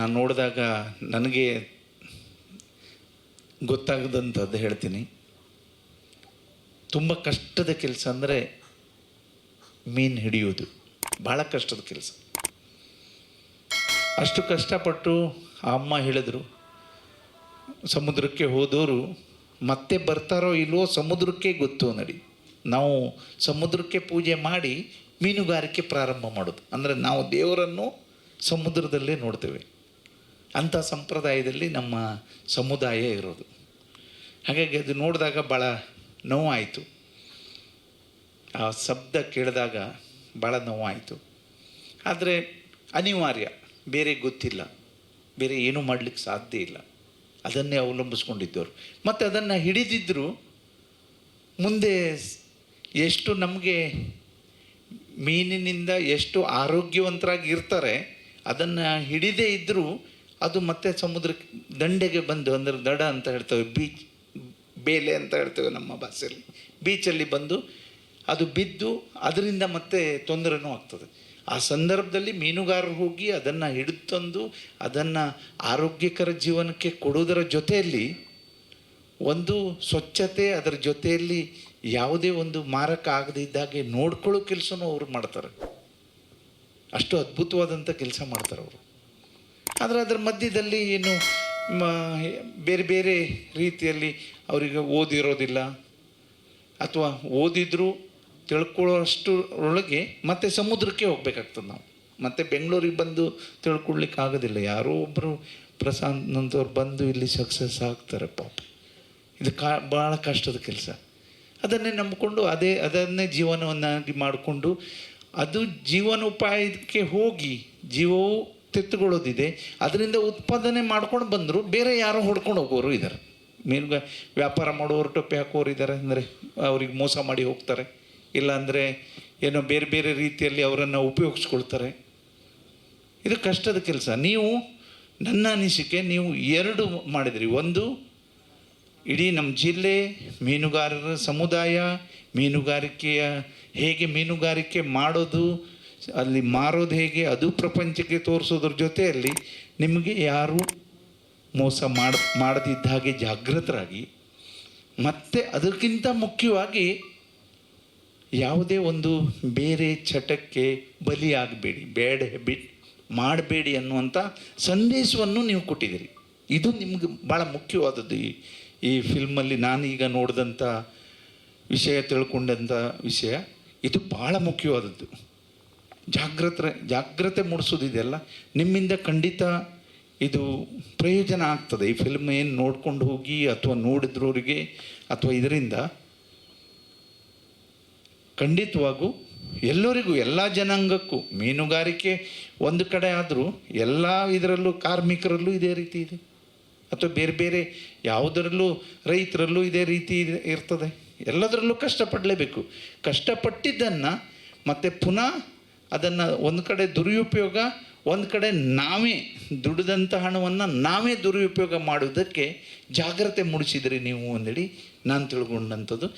ನಾನು ನೋಡಿದಾಗ ನನಗೆ ಗೊತ್ತಾಗದಂಥದ್ದು ಹೇಳ್ತೀನಿ. ತುಂಬ ಕಷ್ಟದ ಕೆಲಸ ಅಂದರೆ ಮೀನು ಹಿಡಿಯೋದು ಭಾಳ ಕಷ್ಟದ ಕೆಲಸ. ಅಷ್ಟು ಕಷ್ಟಪಟ್ಟು ಆ ಅಮ್ಮ ಹೇಳಿದ್ರು, ಸಮುದ್ರಕ್ಕೆ ಹೋದವರು ಮತ್ತೆ ಬರ್ತಾರೋ ಇಲ್ವೋ ಸಮುದ್ರಕ್ಕೆ ಗೊತ್ತು ನಡಿ. ನಾವು ಸಮುದ್ರಕ್ಕೆ ಪೂಜೆ ಮಾಡಿ ಮೀನುಗಾರಿಕೆ ಪ್ರಾರಂಭ ಮಾಡೋದು. ಅಂದರೆ ನಾವು ದೇವರನ್ನು ಸಮುದ್ರದಲ್ಲೇ ನೋಡ್ತೇವೆ. ಅಂಥ ಸಂಪ್ರದಾಯದಲ್ಲಿ ನಮ್ಮ ಸಮುದಾಯ ಇರೋದು. ಹಾಗಾಗಿ ಅದು ನೋಡಿದಾಗ ಭಾಳ ನೋವಾಯಿತು. ಆ ಶಬ್ದ ಕೇಳಿದಾಗ ಭಾಳ ನೋವಾಯಿತು. ಆದರೆ ಅನಿವಾರ್ಯ, ಬೇರೆ ಗೊತ್ತಿಲ್ಲ. ಬೇರೆ ಏನೂ ಮಾಡಲಿಕ್ಕೆ ಸಾಧ್ಯ ಇಲ್ಲ. ಅದನ್ನೇ ಅವಲಂಬಿಸ್ಕೊಂಡಿದ್ದವರು. ಮತ್ತು ಅದನ್ನು ಹಿಡಿದಿದ್ದರು ಮುಂದೆ ಎಷ್ಟು ನಮಗೆ ಮೀನಿನಿಂದ ಎಷ್ಟು ಆರೋಗ್ಯವಂತರಾಗಿ ಇರ್ತಾರೆ, ಅದನ್ನು ಹಿಡಿದೇ ಇದ್ದರೂ ಅದು ಮತ್ತೆ ಸಮುದ್ರ ದಂಡೆಗೆ ಬಂದು, ಅಂದರೆ ದಡ ಅಂತ ಹೇಳ್ತೇವೆ, ಬೀಚ್, ಬೇಲೆ ಅಂತ ಹೇಳ್ತೇವೆ ನಮ್ಮ ಭಾಷೆಯಲ್ಲಿ. ಬೀಚಲ್ಲಿ ಬಂದು ಅದು ಬಿದ್ದು ಅದರಿಂದ ಮತ್ತೆ ತೊಂದರೆನೂ ಆಗ್ತದೆ. ಆ ಸಂದರ್ಭದಲ್ಲಿ ಮೀನುಗಾರರು ಹೋಗಿ ಅದನ್ನು ಹಿಡಿದು ತಂದು ಅದನ್ನು ಆರೋಗ್ಯಕರ ಜೀವನಕ್ಕೆ ಕೊಡುವುದರ ಜೊತೆಯಲ್ಲಿ ಒಂದು ಸ್ವಚ್ಛತೆ ಅದರ ಜೊತೆಯಲ್ಲಿ ಯಾವುದೇ ಒಂದು ಮಾರಕ ಆಗದಿದ್ದಾಗೆ ನೋಡ್ಕೊಳ್ಳೋ ಕೆಲಸನೂ ಅವರು ಮಾಡ್ತಾರೆ. ಅಷ್ಟು ಅದ್ಭುತವಾದಂಥ ಕೆಲಸ ಮಾಡ್ತಾರೆ ಅವರು. ಆದರೆ ಅದರ ಮಧ್ಯದಲ್ಲಿ ಏನು ಬೇರೆ ಬೇರೆ ರೀತಿಯಲ್ಲಿ ಅವರಿಗೆ ಓದಿರೋದಿಲ್ಲ. ಅಥವಾ ಓದಿದ್ರು ತಿಳ್ಕೊಳ್ಳೋಷ್ಟು ಒಳಗೆ ಮತ್ತೆ ಸಮುದ್ರಕ್ಕೆ ಹೋಗ್ಬೇಕಾಗ್ತದೆ ನಾವು. ಮತ್ತೆ ಬೆಂಗಳೂರಿಗೆ ಬಂದು ತಿಳ್ಕೊಳ್ಲಿಕ್ಕೆ ಆಗೋದಿಲ್ಲ. ಯಾರೋ ಒಬ್ಬರು ಪ್ರಶಾಂತ್ನಂತವ್ರು ಬಂದು ಇಲ್ಲಿ ಸಕ್ಸಸ್ ಆಗ್ತಾರೆ ಪಾಪ. ಇದು ಕಾ ಭಾಳ ಕಷ್ಟದ ಕೆಲಸ. ಅದನ್ನೇ ನಂಬಿಕೊಂಡು ಅದೇ, ಅದನ್ನೇ ಜೀವನವನ್ನಾಗಿ ಮಾಡಿಕೊಂಡು ಅದು ಜೀವನೋಪಾಯಕ್ಕೆ ಹೋಗಿ, ಜೀವವು ತೆತ್ತುಕೊಳ್ಳೋದಿದೆ. ಅದರಿಂದ ಉತ್ಪಾದನೆ ಮಾಡ್ಕೊಂಡು ಬಂದರು, ಬೇರೆ ಯಾರೋ ಹೊಡ್ಕೊಂಡು ಹೋಗೋರು ಇದ್ದಾರೆ ಮೀನುಗ ವ್ಯಾಪಾರ ಮಾಡೋರು ಟೊಪ್ಪೆ ಹಾಕೋರು ಇದ್ದಾರೆ ಅಂದರೆ ಅವ್ರಿಗೆ ಮೋಸ ಮಾಡಿ ಹೋಗ್ತಾರೆ. ಇಲ್ಲಾಂದರೆ ಏನೋ ಬೇರೆ ಬೇರೆ ರೀತಿಯಲ್ಲಿ ಅವರನ್ನು ಉಪಯೋಗಿಸ್ಕೊಳ್ತಾರೆ. ಇದು ಕಷ್ಟದ ಕೆಲಸ. ನೀವು, ನನ್ನ ಅನಿಸಿಕೆ, ನೀವು ಎರಡು ಮಾಡಿದ್ರಿ. ಒಂದು, ಇಡೀ ನಮ್ಮ ಜಿಲ್ಲೆ ಮೀನುಗಾರರ ಸಮುದಾಯ ಮೀನುಗಾರಿಕೆಯ ಹೇಗೆ ಮೀನುಗಾರಿಕೆ ಮಾಡೋದು ಅಲ್ಲಿ ಮಾರೋದು ಹೇಗೆ, ಅದು ಪ್ರಪಂಚಕ್ಕೆ ತೋರಿಸೋದ್ರ ಜೊತೆಯಲ್ಲಿ ನಿಮಗೆ ಯಾರು ಮೋಸ ಮಾಡ, ಮಾಡದಿದ್ದ ಹಾಗೆ ಜಾಗೃತರಾಗಿ ಮತ್ತು ಅದಕ್ಕಿಂತ ಮುಖ್ಯವಾಗಿ ಯಾವುದೇ ಒಂದು ಬೇರೆ ಚಟಕ್ಕೆ ಬಲಿಯಾಗಬೇಡಿ ಬೇಡ ಹ್ಯಾಬಿಟ್ ಮಾಡಬೇಡಿ ಅನ್ನುವಂಥ ಸಂದೇಶವನ್ನು ನೀವು ಕೊಟ್ಟಿದ್ದೀರಿ. ಇದು ನಿಮ್ಗೆ ಭಾಳ ಮುಖ್ಯವಾದದ್ದು. ಈ ಈ ಫಿಲ್ಮಲ್ಲಿ ನಾನೀಗ ನೋಡಿದಂಥ ವಿಷಯ ತಿಳ್ಕೊಂಡಂಥ ವಿಷಯ, ಇದು ಭಾಳ ಮುಖ್ಯವಾದದ್ದು. ಜಾಗ್ರತೆ ಜಾಗ್ರತೆ ಮೂಡಿಸೋದಿದೆಯಲ್ಲ ನಿಮ್ಮಿಂದ ಖಂಡಿತ ಇದು ಪ್ರಯೋಜನ ಆಗ್ತದೆ. ಈ ಫಿಲ್ಮ್ ಏನು ನೋಡ್ಕೊಂಡು ಹೋಗಿ ಅಥವಾ ನೋಡಿದ್ರವರಿಗೆ ಅಥವಾ ಇದರಿಂದ ಖಂಡಿತವಾಗೂ ಎಲ್ಲರಿಗೂ, ಎಲ್ಲ ಜನಾಂಗಕ್ಕೂ, ಮೀನುಗಾರಿಕೆ ಒಂದು ಕಡೆ ಆದರೂ ಎಲ್ಲ ಇದರಲ್ಲೂ ಕಾರ್ಮಿಕರಲ್ಲೂ ಇದೇ ರೀತಿ ಇದೆ. ಅಥವಾ ಬೇರೆ ಬೇರೆ ಯಾವುದರಲ್ಲೂ ರೈತರಲ್ಲೂ ಇದೇ ರೀತಿ ಇರ್ತದೆ. ಎಲ್ಲದರಲ್ಲೂ ಕಷ್ಟಪಡಲೇಬೇಕು. ಕಷ್ಟಪಟ್ಟಿದ್ದನ್ನು ಮತ್ತೆ ಪುನಃ ಅದನ್ನು ಒಂದು ಕಡೆ ದುರುಪಯೋಗ, ಒಂದು ಕಡೆ ನಾವೇ ದುಡಿದಂಥ ಹಣವನ್ನು ನಾವೇ ದುರುಪಯೋಗ ಮಾಡುವುದಕ್ಕೆ ಜಾಗ್ರತೆ ಮೂಡಿಸಿದ್ರಿ ನೀವು ಅಂದೇಳಿ ನಾನು ತಿಳ್ಕೊಂಡಂಥದ್ದು.